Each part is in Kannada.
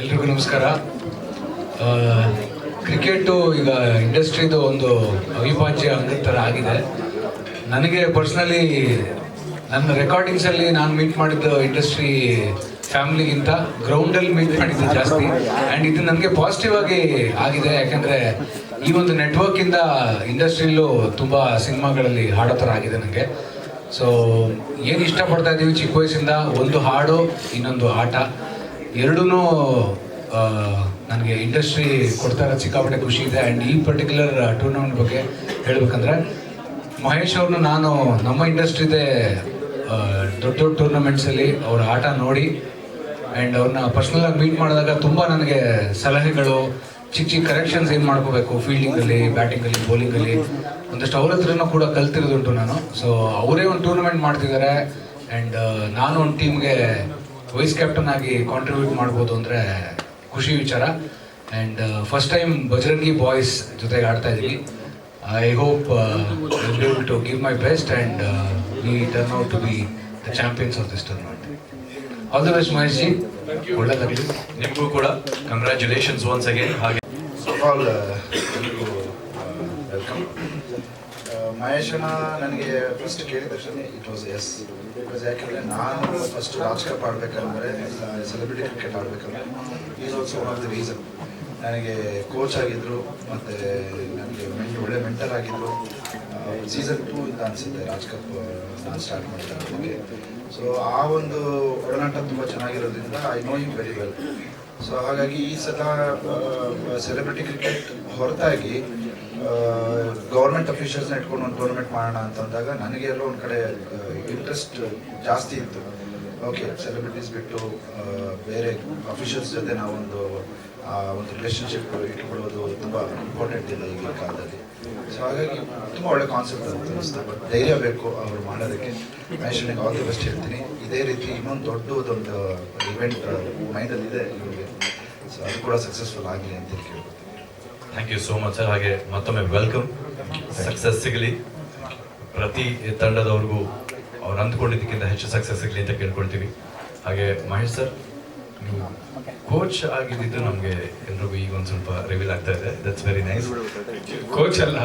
ಎಲ್ರಿಗೂ ನಮಸ್ಕಾರ. ಕ್ರಿಕೆಟು ಈಗ ಇಂಡಸ್ಟ್ರಿದು ಒಂದು ಅವಿಭಾಜ್ಯ ಅಂಗ ಥರ ಆಗಿದೆ. ನನಗೆ ಪರ್ಸ್ನಲಿ ನನ್ನ ರೆಕಾರ್ಡಿಂಗ್ಸಲ್ಲಿ ನಾನು ಮೀಟ್ ಮಾಡಿದ್ದು ಇಂಡಸ್ಟ್ರಿ ಫ್ಯಾಮಿಲಿಗಿಂತ ಗ್ರೌಂಡಲ್ಲಿ ಮೀಟ್ ಮಾಡಿದ್ದು ಜಾಸ್ತಿ. ಆ್ಯಂಡ್ ಇದು ನನಗೆ ಪಾಸಿಟಿವ್ ಆಗಿ ಆಗಿದೆ. ಯಾಕಂದರೆ ಈ ಒಂದು ನೆಟ್ವರ್ಕಿಂದ ಇಂಡಸ್ಟ್ರಿಲೂ ತುಂಬ ಸಿನಿಮಾಗಳಲ್ಲಿ ಹಾಡೋ ಥರ ಆಗಿದೆ ನನಗೆ ಸೊ ಏನು ಇಷ್ಟಪಡ್ತಾ ಇದ್ದೀವಿ ಚಿಕ್ಕ ವಯಸ್ಸಿಂದ? ಒಂದು ಹಾಡು, ಇನ್ನೊಂದು ಆಟ. ಎರಡೂ ನನಗೆ ಇಂಡಸ್ಟ್ರಿ ಕೊಡ್ತಾ ಇರೋ ಸಿಕ್ಕಾಪಟ್ಟೆ ಖುಷಿ ಇದೆ. ಆ್ಯಂಡ್ ಈ ಪರ್ಟಿಕ್ಯುಲರ್ ಟೂರ್ನಮೆಂಟ್ ಬಗ್ಗೆ ಹೇಳಬೇಕಂದ್ರೆ, ಮಹೇಶ್ ಅವ್ರನ್ನ ನಾನು ನಮ್ಮ ಇಂಡಸ್ಟ್ರಿದೆ ದೊಡ್ಡ ದೊಡ್ಡ ಟೂರ್ನಮೆಂಟ್ಸಲ್ಲಿ ಅವ್ರ ಆಟ ನೋಡಿ ಆ್ಯಂಡ್ ಅವ್ರನ್ನ ಪರ್ಸ್ನಲಾಗಿ ಮೀಟ್ ಮಾಡಿದಾಗ ತುಂಬ ನನಗೆ ಸಲಹೆಗಳು ಚಿಕ್ಕ ಚಿಕ್ಕ ಕರೆಕ್ಷನ್ಸ್ ಏನು ಮಾಡ್ಕೋಬೇಕು ಫೀಲ್ಡಿಂಗಲ್ಲಿ ಬ್ಯಾಟಿಂಗಲ್ಲಿ ಬೌಲಿಂಗಲ್ಲಿ ಒಂದಷ್ಟು ಅವ್ರ ಹತ್ರನೂ ಕೂಡ ಕಲ್ತಿರೋದುಂಟು ನಾನು. ಸೊ ಅವರೇ ಒಂದು ಟೂರ್ನಮೆಂಟ್ ಮಾಡ್ತಿದ್ದಾರೆ. ಆ್ಯಂಡ್ ನಾನು ಒಂದು ಟೀಮ್ಗೆ ವೈಸ್ ಕ್ಯಾಪ್ಟನ್ ಆಗಿ ಕಾಂಟ್ರಿಬ್ಯೂಟ್ ಮಾಡ್ಬೋದು ಅಂದರೆ ಖುಷಿ ವಿಚಾರ. And first time Bajrangi boys ಜೊತೆಗೆ ಆಡ್ತಾ ಇದ್ದೀವಿ I hope able to give my best and we turn out to be the champions of this tournament all the best Mahesh ji ಒಳ್ಳೆದಾಗಲಿ ನಿಮಗೂ ಕೂಡ. ಕಂಗ್ರ್ಯಾಚುಲೇಷನ್ಸ್ ಒನ್ಸ್ ಅಗೇನ್ ಹಾಗೆ ಸೊ ಆಲ್ ವೆಲ್ಕಮ್ ಮಹೇಶನ ನನಗೆ ಫಸ್ಟ್ ಕೇಳಿದ ತಕ್ಷಣ ಇಟ್ ವಾಸ್ ಎಸ್ ಬಿಕಾಸ್ ಯಾಕೆಂದರೆ ನಾನು ಫಸ್ಟ್ ಕಪ್ ಆಡಬೇಕಂದ್ರೆ celebrity cricket ಆಡಬೇಕಂದ್ರೆ is also one of the reason ನನಗೆ ಕೋಚ್ ಆಗಿದ್ದರು ಮತ್ತು ನನಗೆ ಮೆಂಟ್ ಒಳ್ಳೆ ಮೆಂಟರ್ ಆಗಿದ್ದರು ಸೀಸನ್ ಟೂ ಇಂದ ಅನಿಸುತ್ತೆ ರಾಜ್ ಕಪ್ ನಾನು ಸ್ಟಾರ್ಟ್ ಮಾಡ್ತಾರೆ ಸೊ ಆ ಒಂದು ಒಡನಾಟ ತುಂಬ ಚೆನ್ನಾಗಿರೋದ್ರಿಂದ I know you very well so ಹಾಗಾಗಿ ಈ ಸಲ ಸೆಲೆಬ್ರಿಟಿ ಕ್ರಿಕೆಟ್ ಹೊರತಾಗಿ ಗೌರ್ಮೆಂಟ್ ಅಫಿಷಿಯಲ್ಸ್ನ ಇಟ್ಕೊಂಡು ಒಂದು ಟೂರ್ನಮೆಂಟ್ ಮಾಡೋಣ ಅಂತಂದಾಗ ನನಗೆ ಎಲ್ಲೋ ಒಂದು ಕಡೆ ಇಂಟ್ರೆಸ್ಟ್ ಜಾಸ್ತಿ ಇತ್ತು. ಓಕೆ ಸೆಲೆಬ್ರಿಟೀಸ್ ಬಿಟ್ಟು ಬೇರೆ ಅಫಿಷಿಯಲ್ಸ್ ಜೊತೆ ನಾವೊಂದು ಒಂದು ರಿಲೇಷನ್ಶಿಪ್ ಇಟ್ಕೊಳ್ಳೋದು ತುಂಬ ಇಂಪಾರ್ಟೆಂಟ್ ಇಲ್ಲ ಈಗಿನ ಕಾಲದಲ್ಲಿ. ಸೊ ಹಾಗಾಗಿ ತುಂಬ ಒಳ್ಳೆ ಕಾನ್ಸೆಪ್ಟ್ ಅಂತ ಅನಿಸ್ತು ಬಟ್ ಧೈರ್ಯ ಬೇಕು ಅವರು ಮಾಡೋದಕ್ಕೆ. ಮ್ಯಾಷನಿಗೆ ಆಲ್ ದಿ ಬೆಸ್ಟ್ ಹೇಳ್ತೀನಿ. ಇದೇ ರೀತಿ ಇನ್ನೊಂದು ದೊಡ್ಡದೊಂದು ಇವೆಂಟ್ ಮೈಂಡಲ್ಲಿದೆ ಇವ್ರಿಗೆ. ಸೊ ಅದು ಕೂಡ ಸಕ್ಸಸ್ಫುಲ್ ಆಗಲಿ ಅಂತ ಕೇಳ್ಕೊತೀನಿ thank you so much sir ಹಾಗೆ ಮತ್ತೊಮ್ಮೆ ವೆಲ್ಕಮ್ ಸಕ್ಸಸ್ ಸಿಗಲಿ. ಪ್ರತಿ ತಂಡದವ್ರಿಗೂ ಅವ್ರು ಅಂದ್ಕೊಂಡಿದ್ದಕ್ಕಿಂತ ಹೆಚ್ಚು ಸಕ್ಸಸ್ ಸಿಗಲಿ ಅಂತ ಕೇಳ್ಕೊಳ್ತೀವಿ. ಹಾಗೆ ಮಹೇಶ್ ಸರ್ ನೀವು ಕೋಚ್ ಆಗಿದ್ದು ನಮಗೆ ಎಲ್ರಿಗೂ ಈಗ ಒಂದು ಸ್ವಲ್ಪ ರಿವೀಲ್ ಆಗ್ತಾ ಇದೆ. ದಟ್ಸ್ ವೆರಿ ನೈಸ್ ಕೋಚ್ ಅಲ್ಲ.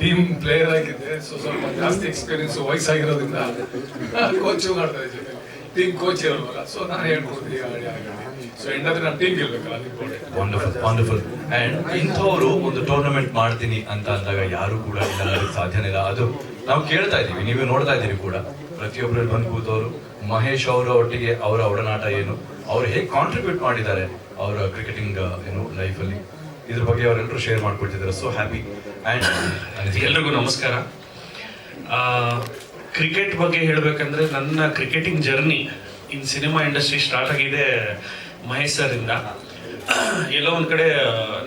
ಟೀಮ್ ಪ್ಲೇಯರ್ ಆಗಿದ್ದೆ. ಸೊ ಸ್ವಲ್ಪ ಜಾಸ್ತಿ ಎಕ್ಸ್ಪೀರಿಯನ್ಸ್ ವಯಸ್ಸಾಗಿರೋದ್ರಿಂದ ಕೋಚು ಮಾಡ್ತಾ ಇದ್ದೀವಿ. ಟೀಮ್ ಕೋಚ್ ಇರೋಲ್ಲ ಸೊ ನಾನು ಹೇಳ್ಕೊಡ್ತೀನಿ ಸೊ ಟೀಮ್ ಗೆಲ್ಬೇಕಲ್ಲ ಅದು ಇಂಪಾರ್ಟೆಂಟ್ ವಂಡರ್ಫುಲ್ ವಂಡರ್ಫುಲ್ ಅಂಡ್ ಇಂಥವ್ರು ಒಂದು ಟೂರ್ನಮೆಂಟ್ ಮಾಡ್ತೀನಿ ಅಂತ ಅಂದಾಗ ಯಾರು ಕೂಡ ಇಲ್ಲ ಸಾಧ್ಯನೇ ಇಲ್ಲ. ಅದು ನಾವು ಕೇಳ್ತಾ ಇದ್ದೀವಿ ನೀವು ನೋಡ್ತಾ ಇದ್ದೀರಿ ಕೂಡ. ಪ್ರತಿಯೊಬ್ಬರಲ್ಲಿ ಬಂದು ಕೂತವರು ಮಹೇಶ್ ಅವರ ಒಟ್ಟಿಗೆ ಅವರ ಒಡನಾಟ ಏನು ಅವ್ರು ಹೇಗೆ ಕಾಂಟ್ರಿಬ್ಯೂಟ್ ಮಾಡಿದ್ದಾರೆ ಅವರ ಕ್ರಿಕೆಟಿಂಗ್ ಏನು ಲೈಫಲ್ಲಿ ಇದ್ರ ಬಗ್ಗೆ ಅವರೆಲ್ಲರೂ ಶೇರ್ ಮಾಡ್ಕೊಳ್ತಿದ್ದಾರೆ ಸೊ ಹ್ಯಾಪಿ ಅಂಡ್ ಎಲ್ರಿಗೂ ನಮಸ್ಕಾರ. ಕ್ರಿಕೆಟ್ ಬಗ್ಗೆ ಹೇಳಬೇಕಂದ್ರೆ ನನ್ನ cricketing journey in cinema industry start ಆಗಿದೆ ಮಹೇಶ್ ಸರ್ ಇಂದ ಎಲ್ಲೋ ಒಂದು ಕಡೆ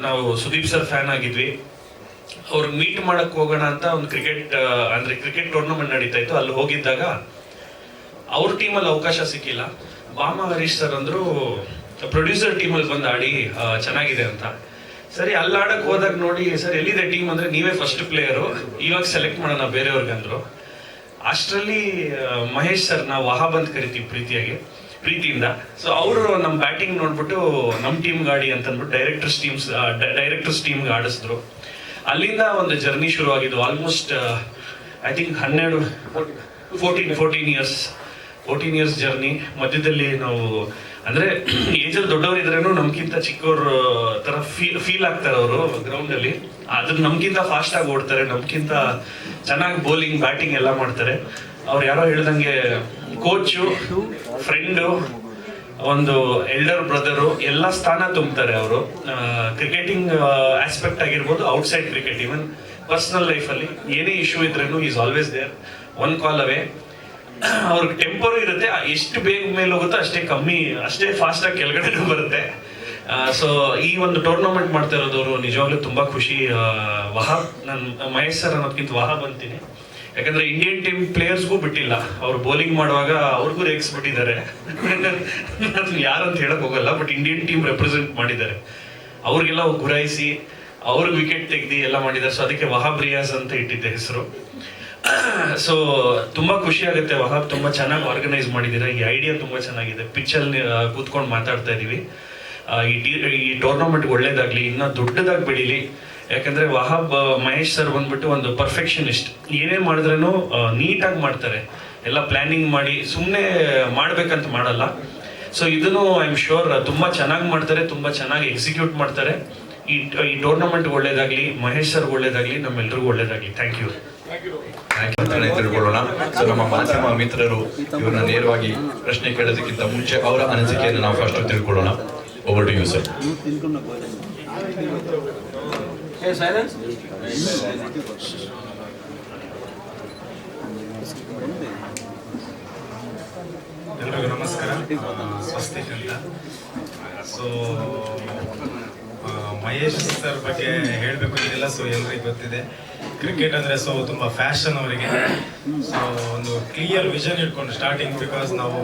ನಾವು ಸುದೀಪ್ ಸರ್ ಫ್ಯಾನ್ ಆಗಿದ್ವಿ. ಅವ್ರು ಮೀಟ್ ಮಾಡಕ್ ಹೋಗೋಣ ಅಂತ ಒಂದು ಕ್ರಿಕೆಟ್ ಅಂದ್ರೆ ಕ್ರಿಕೆಟ್ ಟೂರ್ನಮೆಂಟ್ ನಡೀತಾ ಇತ್ತು. ಅಲ್ಲಿ ಹೋಗಿದ್ದಾಗ ಅವ್ರ ಟೀಮಲ್ಲಿ ಅವಕಾಶ ಸಿಕ್ಕಿಲ್ಲ. ಬಾಮ ಹರೀಶ್ ಸರ್ ಅಂದ್ರು ಪ್ರೊಡ್ಯೂಸರ್ ಟೀಮಲ್ಲಿ ಬಂದು ಆಡಿ ಚೆನ್ನಾಗಿದೆ ಅಂತ. ಸರಿ, ಅಲ್ಲಿ ಆಡಕ್ ಹೋದಾಗ ನೋಡಿ, ಸರ್ ಎಲ್ಲಿದೆ ಟೀಮ್ ಅಂದ್ರೆ ನೀವೇ ಫಸ್ಟ್ ಪ್ಲೇಯರು ಇವಾಗ ಸೆಲೆಕ್ಟ್ ಮಾಡೋಣ ಬೇರೆಯವ್ರಿಗಂದ್ರು. ಅಷ್ಟರಲ್ಲಿ ಮಹೇಶ್ ಸರ್, ನಾವು ವಹಾ ಬಂದ್ ಕರಿತೀವಿ ಪ್ರೀತಿಯಾಗಿ. ಪ್ರೀತಿಯಿಂದ. ಸೊ ಅವರು ನಮ್ಮ ಬ್ಯಾಟಿಂಗ್ ನೋಡ್ಬಿಟ್ಟು ನಮ್ಮ ಟೀಮ್ ಗಾಡಿ ಅಂತ ಅಂದ್ಬಿಟ್ಟು ಡೈರೆಕ್ಟರ್ಸ್ ಟೀಮ್ಸ್ ಡೈರೆಕ್ಟರ್ಸ್ ಟೀಮ್ಗೆ ಆಡಿಸಿದ್ರು. ಅಲ್ಲಿಂದ ಒಂದು ಜರ್ನಿ ಶುರು ಆಗಿದ್ದು ಆಲ್ಮೋಸ್ಟ್ ಐ ಥಿಂಕ್ ಹನ್ನೆರಡು fourteen fourteen years fourteen years journey ಮಧ್ಯದಲ್ಲಿ ನಾವು, ಅಂದ್ರೆ ಏಜಲ್ಲಿ ದೊಡ್ಡವರು ಇದ್ರೇನು ನಮ್ಗಿಂತ ಚಿಕ್ಕವರು ತರ ಫೀಲ್ ಫೀಲ್ ಆಗ್ತಾರೆ ಅವರು ಗ್ರೌಂಡ್ ಅಲ್ಲಿ. ಅದ್ರ ನಮ್ಗಿಂತ ಫಾಸ್ಟ್ ಆಗಿ ಓಡ್ತಾರೆ ನಮ್ಗಿಂತ ಚೆನ್ನಾಗಿ ಬೌಲಿಂಗ್ ಬ್ಯಾಟಿಂಗ್ ಎಲ್ಲ ಮಾಡ್ತಾರೆ. ಅವ್ರು ಯಾರೋ ಹೇಳ್ದಂಗೆ ಕೋಚು ಫ್ರೆಂಡು ಒಂದು ಎಲ್ಡರ್ ಬ್ರದರು ಎಲ್ಲ ಸ್ಥಾನ ತುಂಬ್ತಾರೆ ಅವರು. ಕ್ರಿಕೆಟಿಂಗ್ ಆಸ್ಪೆಕ್ಟ್ ಆಗಿರ್ಬೋದು ಔಟ್ಸೈಡ್ ಕ್ರಿಕೆಟ್ ಈವನ್ ಪರ್ಸನಲ್ ಲೈಫಲ್ಲಿ ಏನೇ ಇಶ್ಯೂ ಇದ್ರೂ is always there one call away ಅವ್ರಿಗೆ ಟೆಂಪರ್ ಇರುತ್ತೆ. ಎಷ್ಟು ಬೇಗ ಮೇಲೆ ಹೋಗುತ್ತೋ ಅಷ್ಟೇ ಕಮ್ಮಿ, ಅಷ್ಟೇ ಫಾಸ್ಟಾಗಿ ಕೆಳಗಡೆ ಬರುತ್ತೆ. ಸೊ ಈ ಒಂದು ಟೂರ್ನಮೆಂಟ್ ಮಾಡ್ತಾ ಇರೋದವರು ನಿಜವಾಗ್ಲೂ ತುಂಬ ಖುಷಿ. ವಹಾಬ್ ನಾನು, ಮಹೇಶ್ ಸರ್ ಅನ್ನೋದಕ್ಕಿಂತ ವಹಾಬ್ ಅಂತೀನಿ ಯಾಕಂದ್ರೆ ಇಂಡಿಯನ್ ಟೀಮ್ ಪ್ಲೇಯರ್ಸ್ಗೂ ಬಿಟ್ಟಿಲ್ಲ. ಅವ್ರು ಬೌಲಿಂಗ್ ಮಾಡುವಾಗ ಅವ್ರಿಗೂ ರೇಗಿಸ್ಬಿಟ್ಟಿದ್ದಾರೆ ಯಾರು ಯಾರಂತ ಹೇಳಕ್ ಹೋಗಲ್ಲ ಬಟ್ ಇಂಡಿಯನ್ ಟೀಮ್ ರೆಪ್ರೆಸೆಂಟ್ ಮಾಡಿದ್ದಾರೆ. ಅವ್ರಿಗೆಲ್ಲ ಗುರಾಯಿಸಿ ಅವ್ರಿಗೆ ವಿಕೆಟ್ ತೆಗ್ದು ಎಲ್ಲ ಮಾಡಿದ್ದಾರೆ. ಸೊ ಅದಕ್ಕೆ ವಹಾಬ್ ರಿಯಾಜ್ ಅಂತ ಇಟ್ಟಿದ್ದೆ ಹೆಸರು. ಸೊ ತುಂಬಾ ಖುಷಿ ಆಗುತ್ತೆ ವಹಾಬ್ ತುಂಬಾ ಚೆನ್ನಾಗಿ ಆರ್ಗನೈಸ್ ಮಾಡಿದ್ದೀರಾ. ಈ ಐಡಿಯಾ ತುಂಬಾ ಚೆನ್ನಾಗಿದೆ. ಪಿಚ್ ಅಲ್ಲಿ ಕೂತ್ಕೊಂಡು ಮಾತಾಡ್ತಾ ಇದೀವಿ. ಈ ಟೂರ್ನಮೆಂಟ್ ಒಳ್ಳೇದಾಗ್ಲಿ, ಇನ್ನೂ ದೊಡ್ಡದಾಗಿ ಬೆಳೀಲಿ. ಯಾಕಂದ್ರೆ ವಹಾಬ್ ಮಹೇಶ್ ಸರ್ ಬಂದ್ಬಿಟ್ಟು ಒಂದು ಪರ್ಫೆಕ್ಷನಿಸ್ಟ್ ಏನೇ ಮಾಡಿದ್ರೂ ನೀಟಾಗಿ ಮಾಡ್ತಾರೆ. ಎಲ್ಲ ಪ್ಲಾನಿಂಗ್ ಮಾಡಿ ಸುಮ್ಮನೆ ಮಾಡ್ಬೇಕಂತ ಮಾಡಲ್ಲ. ಸೊ ಇದನ್ನು ಐ ಆಮ್ ಶೋರ್ ತುಂಬಾ ಚೆನ್ನಾಗಿ ಮಾಡ್ತಾರೆ ತುಂಬಾ ಚೆನ್ನಾಗಿ ಎಕ್ಸಿಕ್ಯೂಟ್ ಮಾಡ್ತಾರೆ. ಈ ಈ ಟೂರ್ನಮೆಂಟ್ ಒಳ್ಳೇದಾಗ್ಲಿ ಮಹೇಶ್ ಸರ್ ಒಳ್ಳೇದಾಗ್ಲಿ ನಮ್ಮೆಲ್ರಿಗೂ ಒಳ್ಳೇದಾಗ್ಲಿ. ಥ್ಯಾಂಕ್ ಯು ತಿಳ್ಕೊಳ್ಳೋಣ. ಸೊ ನಮ್ಮ ಮಾಧ್ಯಮ ಮಿತ್ರರು ಇವ್ರನ್ನ ನೇರವಾಗಿ ಪ್ರಶ್ನೆ ಕೇಳೋದಕ್ಕಿಂತ ಮುಂಚೆ ಅವರ ಅನಿಸಿಕೆಯನ್ನು ನಾವು ಫಸ್ಟ್ ತಿಳ್ಕೊಳ್ಳೋಣ. ಓವರ್ ಟು ಯು ಸರ್ ಎಲ್ರಿಗೂ ನಮಸ್ಕಾರ. ಸ್ವಸ್ತಿ ಅಂತ. ಸೊ ಮಹೇಶ್ ಸರ್ ಬಗ್ಗೆ ಹೇಳಬೇಕು ಅಂತಿಲ್ಲ ಸೊ ಎಲ್ರಿಗೂ ಗೊತ್ತಿದೆ. ಕ್ರಿಕೆಟ್ ಅಂದರೆ ಸೊ ತುಂಬ ಫ್ಯಾಷನ್ ಅವರಿಗೆ. ಸೊ ಒಂದು ಕ್ಲಿಯರ್ ವಿಷನ್ ಇಟ್ಕೊಂಡು ಸ್ಟಾರ್ಟಿಂಗ್ ಬಿಕಾಸ್ ನಾವು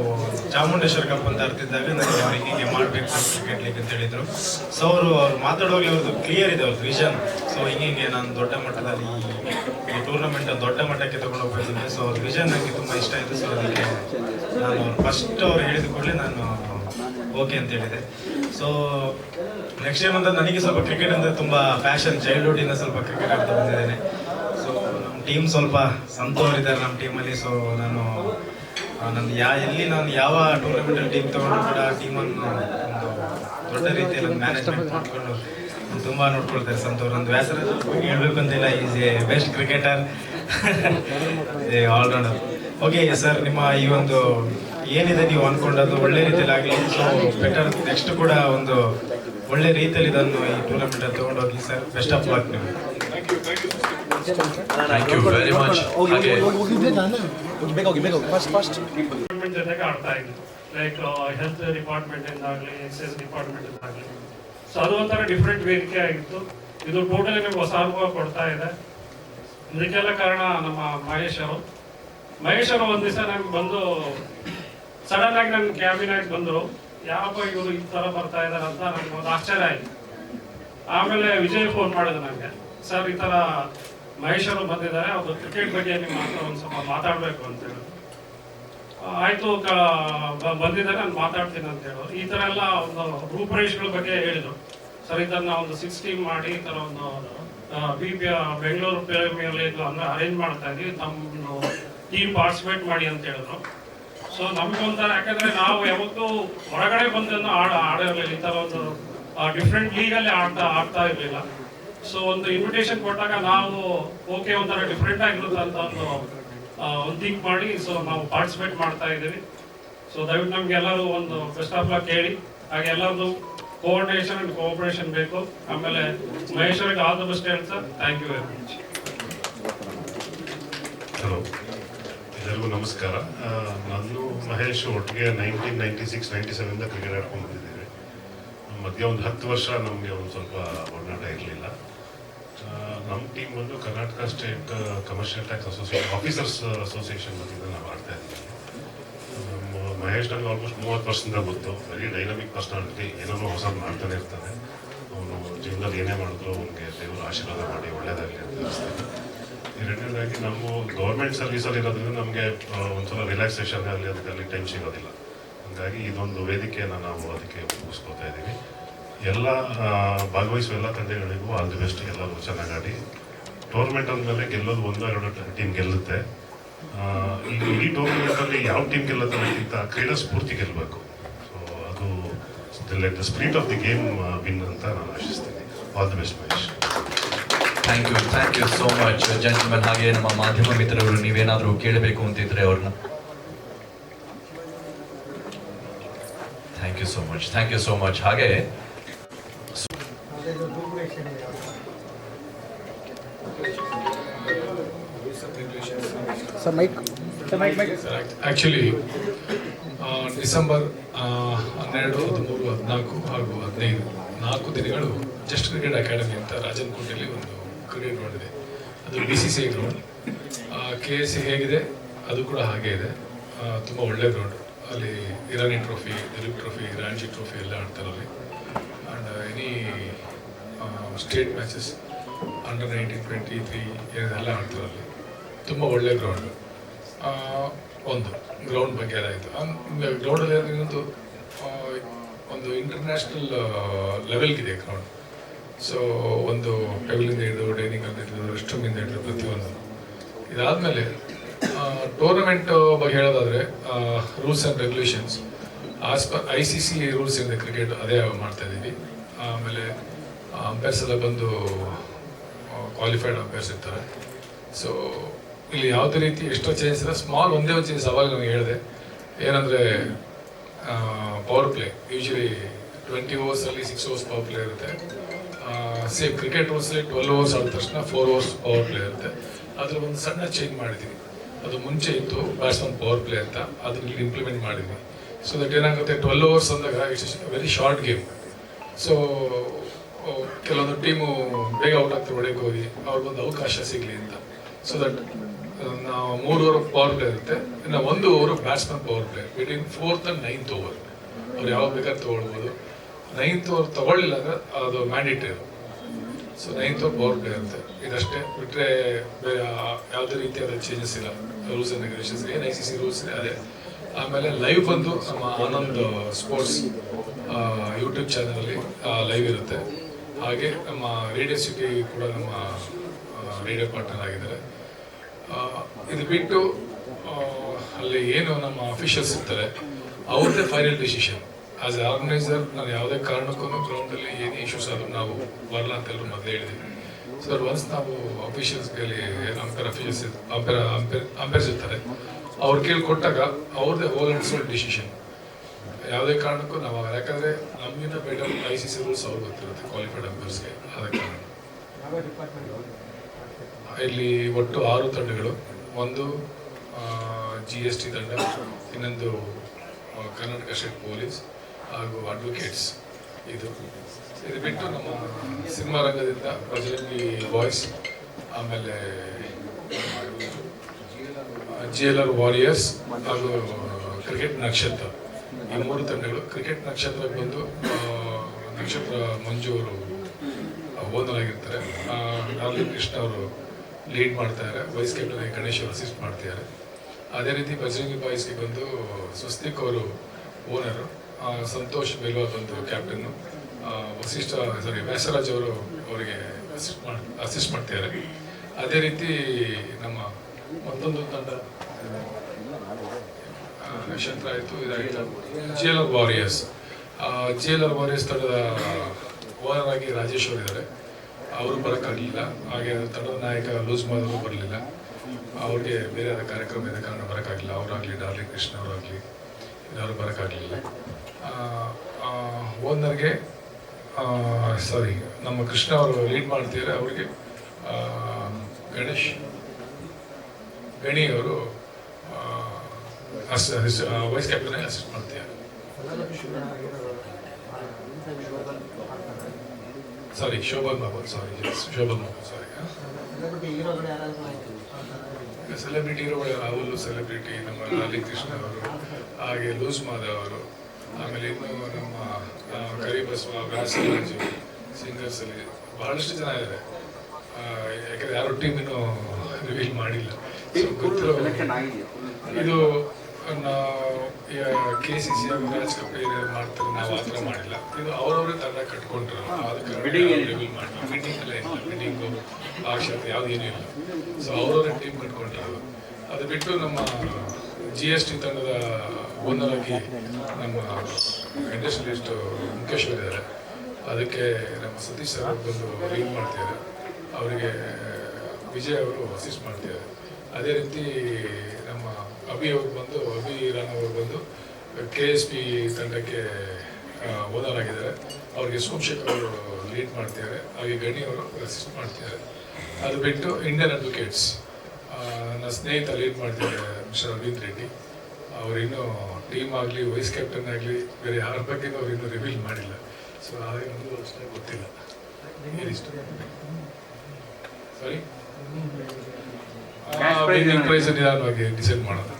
ಚಾಮುಂಡೇಶ್ವರ ಕಪ್ ಅಂತ ಅರ್ತಿದ್ದಾಗ ನನಗೆ ಅವ್ರಿಗೆ ಹೀಗೆ ಮಾಡಬೇಕು ಕ್ರಿಕೆಟ್ ಲೀಗ್ ಅಂತ ಹೇಳಿದರು. ಸೊ ಅವರು, ಅವ್ರು ಮಾತಾಡುವಾಗಲೇ ಅವ್ರದ್ದು ಕ್ಲಿಯರ್ ಇದೆ ಅವ್ರದ್ದು ವಿಷನ್ ಸೊ ಹಿಂಗೆ ನಾನು ದೊಡ್ಡ ಮಟ್ಟದಲ್ಲಿ ಈ ಟೂರ್ನಮೆಂಟ್ ದೊಡ್ಡ ಮಟ್ಟಕ್ಕೆ ತಗೊಂಡು ಸೊ ಅವ್ರ ವಿಷನ್ ನನಗೆ ತುಂಬ ಇಷ್ಟ ಆಯಿತು. ಸೊ ಅದಕ್ಕೆ ನಾನು ಫಸ್ಟ್ ಅವ್ರು ಹೇಳಿದ ಕೂಡಲೇ ನಾನು ಓಕೆ ಅಂತ ಹೇಳಿದೆ. ಸೊ ನೆಕ್ಸ್ಟ್ ಅಂತ ನನಗೆ ಸ್ವಲ್ಪ ಕ್ರಿಕೆಟ್ ಅಂದರೆ ತುಂಬ ಫ್ಯಾಷನ್ ಚೈಲ್ಡ್ಹುಡ್ಡಿಂದ ಸ್ವಲ್ಪ ಕ್ರಿಕೆಟ್ ಆಡ್ತಾ ಬಂದಿದ್ದೇನೆ. ಸೊ ನಮ್ಮ ಟೀಮ್ ಸ್ವಲ್ಪ ಸಂತೋರಿದ್ದಾರೆ ನಮ್ಮ ಟೀಮಲ್ಲಿ ಸೊ ನಾನು ನನ್ನ ಯಾ, ಎಲ್ಲಿ ನಾನು ಯಾವ ಟೂರ್ನಮೆಂಟಲ್ಲಿ ಟೀಮ್ ತಗೊಂಡು ಕೂಡ ಟೀಮನ್ನು ಒಂದು ದೊಡ್ಡ ರೀತಿಯಲ್ಲಿ ಮ್ಯಾನೇಜ್ಮೆಂಟ್ ಮಾಡಿಕೊಂಡು ತುಂಬ ನೋಡ್ಕೊಳ್ತಾರೆ ಸಂತೋರ್. ಒಂದು ವ್ಯಾಸರ ಹೇಳಬೇಕು ಅಂತಿಲ್ಲ is a best cricketer allrounder okay sir ನಿಮ್ಮ ಈ ಒಂದು ಏನಿದೆ ನೀವು ಅನ್ಕೊಂಡದ್ದು ಒಳ್ಳೆ ರೀತಿಯಲ್ಲಿ ಆಗಲಿ ಸೊ ಬೆಟರ್ ನೆಕ್ಸ್ಟ್ ಕೂಡ ಒಂದು ಒಳ್ಳೆ ರೀತಿಯಲ್ಲಿ ಇದನ್ನು ಈ ಟೂರ್ನಮೆಂಟ್ ಅಲ್ಲಿ ತಗೊಂಡೋಗಿ ಸರ್ ಬೆಸ್ಟ್ ಆಫ್ ಲಕ್ ನೀವು ಥ್ಯಾಂಕ್ ಯು ವೆರಿ ಮಚ್ ಹಾಗೆ ಜೊತೆಗೆ ಆಡ್ತಾ ಇದ್ವಿ. ಲೈಕ್ ಹೆಲ್ತ್ ಡಿಪಾರ್ಟ್ಮೆಂಟ್ ಇಂದಾಗಲಿ ಎಕ್ಸೈಸ್ ಡಿಪಾರ್ಟ್ಮೆಂಟ್ ಆಗಲಿ ಸೊ ಅದು ಒಂಥರ ಡಿಫ್ರೆಂಟ್ ವೇದಿಕೆ ಆಗಿತ್ತು. ಇದು ಟೋಟಲಿ ನಿಮ್ಗೆ ಹೊಸ ಅನುಭವ ಕೊಡ್ತಾ ಇದೆ. ಇದಕ್ಕೆಲ್ಲ ಕಾರಣ ನಮ್ಮ ಮಹೇಶ್ ಅವರು. ಮಹೇಶ್ ಅವರು ಒಂದ್ ದಿವಸ ನಮ್ಗೆ ಬಂದು ಸಡನ್ ಆಗಿ ನನ್ನ ಕ್ಯಾಬಿನೆಟ್ ಬಂದರು. ಯಾರಪ್ಪ ಇವರು ಈ ತರ ಬರ್ತಾ ಇದ್ದಾರೆ ಅಂತ ನನಗೆ ಒಂದು ಆಶ್ಚರ್ಯ ಆಯ್ತು. ಆಮೇಲೆ ವಿಜಯ್ ಫೋನ್ ಮಾಡಿದ್ರು ನನಗೆ ಸರ್, ಈ ತರ ಮಹೇಶರು ಬಂದಿದ್ದಾರೆ, ಅವರು ಕ್ರಿಕೆಟ್ ಬಗ್ಗೆ ನಿಮ್ಮ ಹತ್ರ ಒಂದು ಸ್ವಲ್ಪ ಮಾತಾಡಬೇಕು ಅಂತ ಆಯಿತು ಬಂದಿದ್ದಾರೆ, ನಾನು ಮಾತಾಡ್ತೀನಿ ಅಂತ ಹೇಳೋರು ಈ ತರ ಎಲ್ಲ ಒಂದು ರೂಪರೇಷಗಳ ಬಗ್ಗೆ ಹೇಳಿದರು. ಸರ್, ಇದನ್ನು ಒಂದು ಸಿಕ್ಸ್ ಟೀಮ್ ಮಾಡಿ ಈ ಥರ ಒಂದು B P Bengaluru premier league ಅಂದ್ರೆ ಅರೇಂಜ್ ಮಾಡ್ತಾ ಇದ್ವಿ. ತಮ್ಮ ಟೀಮ್ ಪಾರ್ಟಿಸಿಪೇಟ್ ಮಾಡಿ ಅಂತ ಹೇಳಿದ್ರು. ಸೊ, ನಮ್ಗೆ ಒಂಥರ, ಯಾಕಂದ್ರೆ ನಾವು ಯಾವತ್ತೂ ಹೊರಗಡೆ ಬಂದನ್ನು ಆಡ ಆಡಿರಲಿಲ್ಲ ಈ ತರ ಒಂದು ಡಿಫ್ರೆಂಟ್ ಲೀಗಲ್ಲಿ ಆಡ್ತಾ ಆಡ್ತಾ ಇರಲಿಲ್ಲ. ಸೊ, ಒಂದು ಇನ್ವಿಟೇಷನ್ ಕೊಟ್ಟಾಗ ನಾವು ಓಕೆ ಒಂಥರ ಡಿಫ್ರೆಂಟ್ ಆಗಿರುತ್ತೆ ಅಂತ ಒಂದು ಒಂದು ಥಿಂಕ್ ಮಾಡಿ, ಸೊ, ನಾವು ಪಾರ್ಟಿಸಿಪೇಟ್ ಮಾಡ್ತಾ ಇದ್ದೀವಿ. ಸೊ, ದಯವಿಟ್ಟು ನಮ್ಗೆ ಎಲ್ಲರೂ ಒಂದು ಫಸ್ಟ್ ಆಫ್ ಆಲ್ ಹೇಳಿ. ಹಾಗೆ ಎಲ್ಲರದು ಕೋಆರ್ಡಿನೇಷನ್ ಅಂಡ್ ಕೋಆಪರೇಷನ್ ಬೇಕು. ಆಮೇಲೆ ಮಹೇಶ್ವರಿಗೆ ಆಲ್ ದ ಬೆಸ್ಟ್ ಹೇಳ್ತಾ thank you very much hello ಎಲ್ಲರಿಗೂ ನಮಸ್ಕಾರ. ನಾನು ಮಹೇಶ್ ಒಟ್ಟಿಗೆ ನೈನ್ಟೀನ್ ನೈಂಟಿ ಸಿಕ್ಸ್ ನೈಂಟಿ ಸೆವೆನಿಂದ ಕ್ರಿಕೆಟ್ ಆಡ್ಕೊಂಡು ಬಂದಿದ್ದೀವಿ ಮಧ್ಯೆ ಒಂದು ಹತ್ತು ವರ್ಷ ನಮಗೆ ಒಂದು ಸ್ವಲ್ಪ ಒಡನಾಟ ಇರಲಿಲ್ಲ. ನಮ್ಮ ಟೀಮ್ ಬಂದು Karnataka state commercial tax association officers association ವತಿಯಿಂದ ನಾವು ಆಡ್ತಾ ಇದ್ದೀವಿ. ಮಹೇಶ್ ನನಗೆ ಆಲ್ಮೋಸ್ಟ್ ಮೂವತ್ತು ವರ್ಷದಿಂದ ಗೊತ್ತು. ವೆರಿ ಡೈನಮಿಕ್ ಪರ್ಸ್ನಾಲಿಟಿ ಏನೋ ಹೊಸ ಮಾಡ್ತಾನೆ ಇರ್ತಾನೆ. ಅವನು ಜೀವನದಲ್ಲಿ ಏನೇ ಮಾಡಿದ್ರು ಅವನಿಗೆ ದೇವರು ಆಶೀರ್ವಾದ ಮಾಡಿ ಒಳ್ಳೆಯದಾಗಲಿ ಅಂತ ಅನಿಸ್ತೀನಿ ಎರಡನೇದಾಗಿ ನಾವು ಗೌರ್ಮೆಂಟ್ ಸರ್ವಿಸಲ್ಲಿ ಇರೋದ್ರಿಂದ ನಮಗೆ ಒಂಥರ ರಿಲ್ಯಾಕ್ಸೇಷನ್ ಆಗಲಿ ಅದಕ್ಕೆ ಟೈಮ್ ಸಿಗೋದಿಲ್ಲ. ಹಾಗಾಗಿ ಇದೊಂದು ವೇದಿಕೆಯನ್ನು ನಾವು ಅದಕ್ಕೆ ಉಪಯೋಗಿಸ್ಕೋತಾ ಇದ್ದೀವಿ. ಎಲ್ಲ ಭಾಗವಹಿಸುವ ಎಲ್ಲ ತಂಡಗಳಿಗೂ ಆಲ್ ದಿ ಬೆಸ್ಟ್ ಎಲ್ಲರೂ ಚೆನ್ನಾಗಿ ಆಡಿ ಟೂರ್ನಮೆಂಟ್ ಅಂದಮೇಲೆ ಗೆಲ್ಲೋದು ಒಂದು, ಎರಡು ಟೀಮ್ ಗೆಲ್ಲುತ್ತೆ. ಈಗ ಈ ಟೂರ್ನಮೆಂಟಲ್ಲಿ ಯಾವ ಟೀಮ್ ಗೆಲ್ಲುತ್ತೆ ಕ್ರೀಡಾ ಸ್ಫೂರ್ತಿ ಗೆಲ್ಲಬೇಕು ಸೊ ಅದು like the spirit of the game win ಅಂತ ನಾನು ಆಶಿಸ್ತೀನಿ. All the best Mahesh. Thank you thank you so much gentlemen ಹಾಗೆ ನಮ್ಮ ಮಾಧ್ಯಮ ಮಿತ್ರರು ನೀವೇನಾದರೂ ಕೇಳಬೇಕು ಅಂತಿದ್ರೆ ಅವ್ರನ್ನ. Thank you so much thank you so much ಹಾಗೆ ಆಕ್ಚುಲಿ ಡಿಸೆಂಬರ್ ಆ, ಹನ್ನೆರಡು ಹದಿಮೂರು ಹದಿನಾಲ್ಕು ಹಾಗೂ ಹದಿನೈದು ನಾಲ್ಕು ದಿನಗಳು ಜಸ್ಟ್ ಕ್ರಿಕೆಟ್ ಅಕಾಡೆಮಿ ಅಂತ ರಾಜನಕೋಟೆಯಲ್ಲಿ ಒಂದು ಗ್ರೌಂಡ್ ಇದೆ ಅದು B C C ground K S C ಹೇಗಿದೆ? ಅದು ಕೂಡ ಹಾಗೆ ಇದೆ. ತುಂಬ ಒಳ್ಳೆ ಗ್ರೌಂಡ್ ಅಲ್ಲಿ Irani trophy Duleep trophy Ranji trophy ಎಲ್ಲ ಆಡ್ತಾರೆ ಅಲ್ಲಿ. And any state matches under nineteen twenty three ಎಲ್ಲ ಆಡ್ತಾರೆ ಅಲ್ಲಿ. ತುಂಬ ಒಳ್ಳೆ ಗ್ರೌಂಡ್ ಒಂದು ಗ್ರೌಂಡ್ ಬಗ್ಗೆ ಅದಾಯಿತು ಗ್ರೌಂಡಲ್ಲಿ ಇನ್ನೊಂದು ಒಂದು ಇಂಟರ್ನ್ಯಾಷನಲ್ ಲೆವೆಲ್ಗಿದೆ ಗ್ರೌಂಡ್ ಸೊ ಒಂದು ಹೆಗಲಿಂದ ಹಿಡಿದು ಡೈನಿಂಗ್ ಅಂತ ಹಿಡಿದು ರೆಸ್ಟ್ ರೂಮಿಂದ ಹಿಡಿದು ಪ್ರತಿಯೊಂದು. ಇದಾದಮೇಲೆ ಟೂರ್ನಮೆಂಟ್ ಬಗ್ಗೆ ಹೇಳೋದಾದರೆ rules and regulations as per I C C rules ಇದೆ ಕ್ರಿಕೆಟ್ ಅದೇ ಮಾಡ್ತಾ ಇದ್ದೀವಿ. ಆಮೇಲೆ ಅಂಪೈರ್ಸ್ ಎಲ್ಲ ಬಂದು ಕ್ವಾಲಿಫೈಡ್ ಅಂಪೈರ್ಸ್ ಇರ್ತಾರೆ. ಸೊ ಇಲ್ಲಿ ಯಾವುದೇ ರೀತಿ ಎಷ್ಟೋ ಚೇಂಜ್ ಇದೆ ಸ್ಮಾಲ್ ಒಂದೇ ಒಂದು ಚೇಂಜಸ್ ಅವಾಗ ನಮಗೆ ಹೇಳಿದೆ. ಏನಂದರೆ ಪವರ್ ಪ್ಲೇ ಯೂಶ್ವಲಿ ಟ್ವೆಂಟಿ ಓವರ್ಸಲ್ಲಿ ಸಿಕ್ಸ್ ಓವರ್ಸ್ ಪವರ್ ಪ್ಲೇ ಇರುತ್ತೆ. ಸೇಮ್ ಕ್ರಿಕೆಟ್ ರೂಲ್ಸಲ್ಲಿ ಟ್ವೆಲ್ ಓವರ್ಸ್ ಆದ ತಕ್ಷಣ ಫೋರ್ ಓವರ್ಸ್ ಪವರ್ ಪ್ಲೇ ಇರುತ್ತೆ. ಅದ್ರ ಒಂದು ಸಣ್ಣ ಚೇಂಜ್ ಮಾಡಿದ್ದೀವಿ ಅದು ಮುಂಚೆ ಇತ್ತು ಬ್ಯಾಟ್ಸ್ಮನ್ ಪವರ್ ಪ್ಲೇ ಅಂತ. ಅದನ್ನ ಇಲ್ಲಿ ಇಂಪ್ಲಿಮೆಂಟ್ ಮಾಡಿದ್ವಿ. ಸೊ ದಟ್ ಏನಾಗುತ್ತೆ ಟ್ವೆಲ್ ಓವರ್ಸ್ ಅಂದಾಗ it's very short game so ಕೆಲವೊಂದು ಟೀಮು ಬೇಗ ಔಟ್ ಆಗ್ತಾರೆ ಹೊಡೆಯಕ್ಕೆ ಹೋಗಿ. ಅವ್ರಿಗೊಂದು ಅವಕಾಶ ಸಿಗಲಿ ಅಂತ. ಸೊ ದಟ್ ನಾವು ಮೂರು ಓವರ್ ಪವರ್ ಪ್ಲೇ ಇರುತ್ತೆ. ಇನ್ನು ಒಂದು over batsman power play between fourth and ninth over ಅವ್ರು ಯಾವಾಗ ಬೇಕಾದ್ರೆ ತೊಗೊಳ್ಬೋದು. ನೈನ್ತ್ ಅವ್ರು ತಗೊಳ್ಳಿಲ್ಲ ಅಂದ್ರೆ ಅದು ಮ್ಯಾಂಡೇಟರಿ ಸೊ ನೈನ್ತ್ ಅವ್ರು ಬೋರ್ಡ್ ಡೇ ಇರುತ್ತೆ ಇದಷ್ಟೇ ಬಿಟ್ಟರೆ ಬೇರೆ ಯಾವುದೇ ರೀತಿಯಾದ ಚೇಂಜಸ್ ಇಲ್ಲ. ರೂಲ್ಸ್ ಆ್ಯಂಡ್ ರೆಗ್ಯುಲೇಷನ್ಸ್ ಏನು ಐ ಸಿ ಸಿ ರೂಲ್ಸ್ ಇದೆ ಅದೇ. ಆಮೇಲೆ ಲೈವ್ ಬಂದು ನಮ್ಮ ಆನಂದ್ ಸ್ಪೋರ್ಟ್ಸ್ ಯೂಟ್ಯೂಬ್ ಚಾನಲಲ್ಲಿ ಲೈವ್ ಇರುತ್ತೆ. ಹಾಗೆ ನಮ್ಮ ರೇಡಿಯೋ ಸಿಟಿ ಕೂಡ ನಮ್ಮ ರೇಡಿಯೋ ಪಾರ್ಟ್ನರ್ ಆಗಿದ್ದಾರೆ. ಇದು ಬಿಟ್ಟು ಅಲ್ಲಿ ಏನು ನಮ್ಮ ಅಫಿಷಿಯಲ್ಸ್ ಇರ್ತಾರೆ, ಅವ್ರದ್ದೇ final decision as a organizer ನಾನು ಯಾವುದೇ ಕಾರಣಕ್ಕೂ ಗ್ರೌಂಡಲ್ಲಿ ಏನೇ ಇಶ್ಯೂಸ್ ಆದರೂ ನಾವು ಬರಲ್ಲ ಅಂತ ಎಲ್ಲರೂ ಮೊದಲೇ ಹೇಳಿದ್ದೀವಿ ಸರ್ ಒನ್ಸ್ ನಾವು ಅಫಿಷಿಯಲ್ಸ್ಗೆ umpire officials umpire umpire umpires ಇರ್ತಾರೆ, ಅವ್ರು ಕೇಳಿ ಕೊಟ್ಟಾಗ ಅವ್ರದ್ದೇ ಹೋಲ್ ಅಂಡ್ ಸೋಲ್ ಡಿಸಿಷನ್ ಯಾವುದೇ ಕಾರಣಕ್ಕೂ ನಾವು ಯಾಕಂದರೆ ನಮಗಿಂತ better I C C rules ಅವ್ರಿಗೆ ಗೊತ್ತಿರುತ್ತೆ ಕ್ವಾಲಿಫೈಡ್ ಅಂಪೇರ್ಸ್ಗೆ ಆದ ಕಾರಣ. ಇಲ್ಲಿ ಒಟ್ಟು ಆರು ತಂಡಗಳು. ಒಂದು ಜಿ ಎಸ್ ಟಿ ತಂಡ, ಇನ್ನೊಂದು ಕರ್ನಾಟಕ ಸ್ಟೇಟ್ ಪೊಲೀಸ್ ಹಾಗೂ ಅಡ್ವೊಕೇಟ್ಸ್ ಇದು ಇದು ಬಿಟ್ಟು ನಮ್ಮ ಸಿನಿಮಾ ರಂಗದಿಂದ ಬಜರಂಗಿ ಬಾಯ್ಸ್ ಆಮೇಲೆ ಜಿ ಎಲ್ ಆರ್ ವಾರಿಯರ್ಸ್ ಹಾಗೂ ಕ್ರಿಕೆಟ್ ನಕ್ಷತ್ರ. ಈ ಮೂರು ತಂಡಗಳು ಕ್ರಿಕೆಟ್ ನಕ್ಷತ್ರಕ್ಕೆ ಬಂದು ನಕ್ಷತ್ರ ಮಂಜು ಅವರು ಓನರ್ ಆಗಿರ್ತಾರೆ. ಡಾರ್ಲಿಂಗ್ ಕೃಷ್ಣ ಅವರು ಲೀಡ್ ಮಾಡ್ತಾರೆ ವೈಸ್ ಕ್ಯಾಪ್ಟನ್ ಆಗಿ ಗಣೇಶ್ ಅವರು ಅಸಿಸ್ಟ್ ಮಾಡ್ತಿದ್ದಾರೆ ಅದೇ ರೀತಿ ಬಜರಂಗಿ ಬಾಯ್ಸ್ಗೆ ಬಂದು ಸ್ವಸ್ತಿಕ್ ಅವರು ಓನರು ಸಂತೋಷ್ ಬೆಲ್ವಾ ಬಂದು ಕ್ಯಾಪ್ಟನ್ನು ವಸಿಷ್ಠ ಸಾರಿ ವ್ಯಾಸರಾಜ್ ಅವರು ಅವರಿಗೆ ಅಸಿಸ್ಟ್ ಮಾಡಿ ಅಸಿಸ್ಟ್ ಮಾಡ್ತಿದ್ದಾರೆ. ಅದೇ ರೀತಿ ನಮ್ಮ ಮತ್ತೊಂದು ತಂಡ ನಕ್ಷತ್ರ ಆಯಿತು, ಇದಾಯಿತು. R warriors G L R warriors ತಂಡದ ಓನರ್ ಆಗಿ ರಾಜೇಶ್ ಅವರು ಇದ್ದಾರೆ ಅವರು ಬರೋಕ್ಕಾಗಲಿಲ್ಲ ಹಾಗೆ ತಂಡದ ನಾಯಕ ಲೂಸ್ ಮಾಡೋರು ಬರಲಿಲ್ಲ. ಅವ್ರಿಗೆ ಬೇರೆ ಕಾರ್ಯಕ್ರಮ ಇದ್ದ ಕಾರಣ ಬರೋಕ್ಕಾಗಲಿಲ್ಲ ಅವರಾಗಲಿ, ಡಾರ್ಲಿಂಗ್ ಕೃಷ್ಣ ಅವರಾಗಲಿ. ಯಾರು ಬರೋಕ್ಕಾಗಲಿಲ್ಲ ಓನರ್ಗೆ ಸಾರಿ ನಮ್ಮ ಕೃಷ್ಣ ಅವರು ಲೀಡ್ ಮಾಡ್ತಿದ್ದಾರೆ ಅವರಿಗೆ ಗಣೇಶ್ ಗಣಿ ಅವರು ವೈಸ್ ಕ್ಯಾಪ್ಟನ್ ಅಸಿಸ್ಟ್ ಮಾಡ್ತಿದ್ದಾರೆ. Sorry Shobhan Babu sorry Shobhan Babu sorry celebrity ಇರೋ ರಾಹುಲ್ ಸೆಲೆಬ್ರಿಟಿ ನಮ್ಮ ಲಾಲಿ ಕೃಷ್ಣ ಅವರು. ಹಾಗೆ ಲೂಸ್ ಮಾದವರು ಅವರು ಆಮೇಲೆ ಇನ್ನು ನಮ್ಮ ಕರಿಬಸ್ವ ವ್ಯಾಸರಾಜು ಸಿಂಗರ್ಸ್ ಅಲ್ಲಿ ಬಹಳಷ್ಟು ಜನ ಇದ್ದಾರೆ. ಯಾಕಂದರೆ ಯಾರು ಟೀಮ್ ಇನ್ನೂ ರಿವೀಲ್ ಮಾಡಿಲ್ಲ. ಇದು K C C Raj Kapoor ಮಾಡ್ತಾರೆ ನಾವು ಆ ಥರ ಮಾಡಿಲ್ಲ. ಇದು ಅವರವರೇ ತಂಡ ಕಟ್ಕೊಂಡ್ರು. ಅದಕ್ಕೆ ರಿವೀಲ್ ಮಾಡಿ ಮೀಟಿಂಗ್ ಎಲ್ಲ ಇಲ್ಲ. ಮೀಟಿಂಗು ಆಕ್ಷತೆ ಯಾವುದೇನೂ ಏನೂ ಇಲ್ಲ. ಸೊ ಅವರವರೇ ಟೀಮ್ ಕಟ್ಕೊಂಡ್ರು. ಅದು ಬಿಟ್ಟು ನಮ್ಮ ಜಿ ಎಸ್ ಟಿ ತಂಡದ ಓನರ್ ಆಗಿ ನಮ್ಮ ಇಂಡಸ್ಟ್ರಿಯಲಿಸ್ಟ್ ಮುಖೇಶ್ ಇದ್ದಾರೆ. ಅದಕ್ಕೆ ನಮ್ಮ ಸತೀಶ್ ಸರ್ ಬಂದು ಲೀಡ್ ಮಾಡ್ತಿದ್ದಾರೆ. ಅವರಿಗೆ, ವಿಜಯ್ ಅವರು ಅಸಿಸ್ಟ್ ಮಾಡ್ತಿದ್ದಾರೆ. ಅದೇ ರೀತಿ ನಮ್ಮ ಅಭಿ ಅವ್ರು ಬಂದು, ಅಭಿ ರಾಮ್ ಅವರು ಬಂದು ಕೆ ಎಸ್ ಪಿ ತಂಡಕ್ಕೆ ಓನರ್ ಆಗಿದ್ದಾರೆ ಅವರಿಗೆ ಸೋಮಶೇಖರ್ ಅವರು ಲೀಡ್ ಮಾಡ್ತಿದ್ದಾರೆ. ಹಾಗೆ ಗಣಿ ಅವರು ಅಸಿಸ್ಟ್ ಮಾಡ್ತಿದ್ದಾರೆ. ಅದು ಬಿಟ್ಟು ಇಂಡಿಯನ್ ಅಡ್ವೊಕೇಟ್ಸ್ ನನ್ನ ಸ್ನೇಹಿತ ಲೀಡ್ ಮಾಡ್ತಿದ್ದಾರೆ ಮಿಸ್ಟರ್ ಅರವಿಂದ್ ರೆಡ್ಡಿ. ಅವ್ರು ಇನ್ನೂ ಟೀಮ್ ಆಗಲಿ ವೈಸ್ ಕ್ಯಾಪ್ಟನ್ ಆಗಲಿ ಬೇರೆ ಯಾರ ಬಗ್ಗೆ ಅವ್ರು ಇನ್ನೂ ರಿವೀಲ್ ಮಾಡಿಲ್ಲ. ಸೊ ಹಾಗೆ ಅಷ್ಟೇ ಗೊತ್ತಿಲ್ಲ. ಸಾರಿ ಪ್ರೈಸ್ ನಿಧಾನವಾಗಿ ಡಿಸೈಡ್ ಮಾಡೋದು?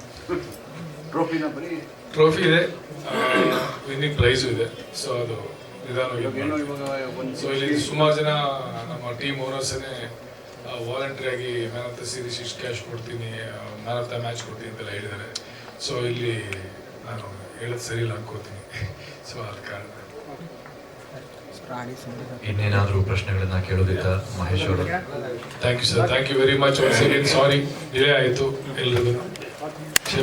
ಟ್ರೋಫಿ ಇದೆ. ವಿನ್ನಿಂಗ್ ಪ್ರೈಸು ಇದೆ. ಸೊ ಅದು ನಿಧಾನವಾಗಿ ಸೊ ಇಲ್ಲಿ ಸುಮಾರು ಜನ ನಮ್ಮ ಟೀಮ್ ಓನರ್ಸನ್ನೇ ವಾಲಂಟ್ರಿ ಆಗಿ ಮ್ಯಾನ್ ಆಫ್ ದ ಸೀರೀಸ್ ಇಷ್ಟು ಕ್ಯಾಶ್ ಕೊಡ್ತೀನಿ ಮ್ಯಾನ್ ಆಫ್ ದ ಮ್ಯಾಚ್ ಕೊಡ್ತೀನಿ ಅಂತೆಲ್ಲ ಹೇಳಿದ್ದಾರೆ. ಸೊ ಇಲ್ಲಿ ನಾನು ಹೇಳೋದು ಸರಿ ಇಲ್ಲ ಅನ್ಕೋತೀನಿ. ಸೊ ಆದ ಕಾರಣ. ಇನ್ನೇನಾದ್ರೂ ಪ್ರಶ್ನೆಗಳನ್ನ ಕೇಳೋದಿತ್ತ ಮಹೇಶ್ ಅವರು? Thank you sir thank you very much once again sorry delay ಆಯಿತು. ಎಲ್ರಿಗೂ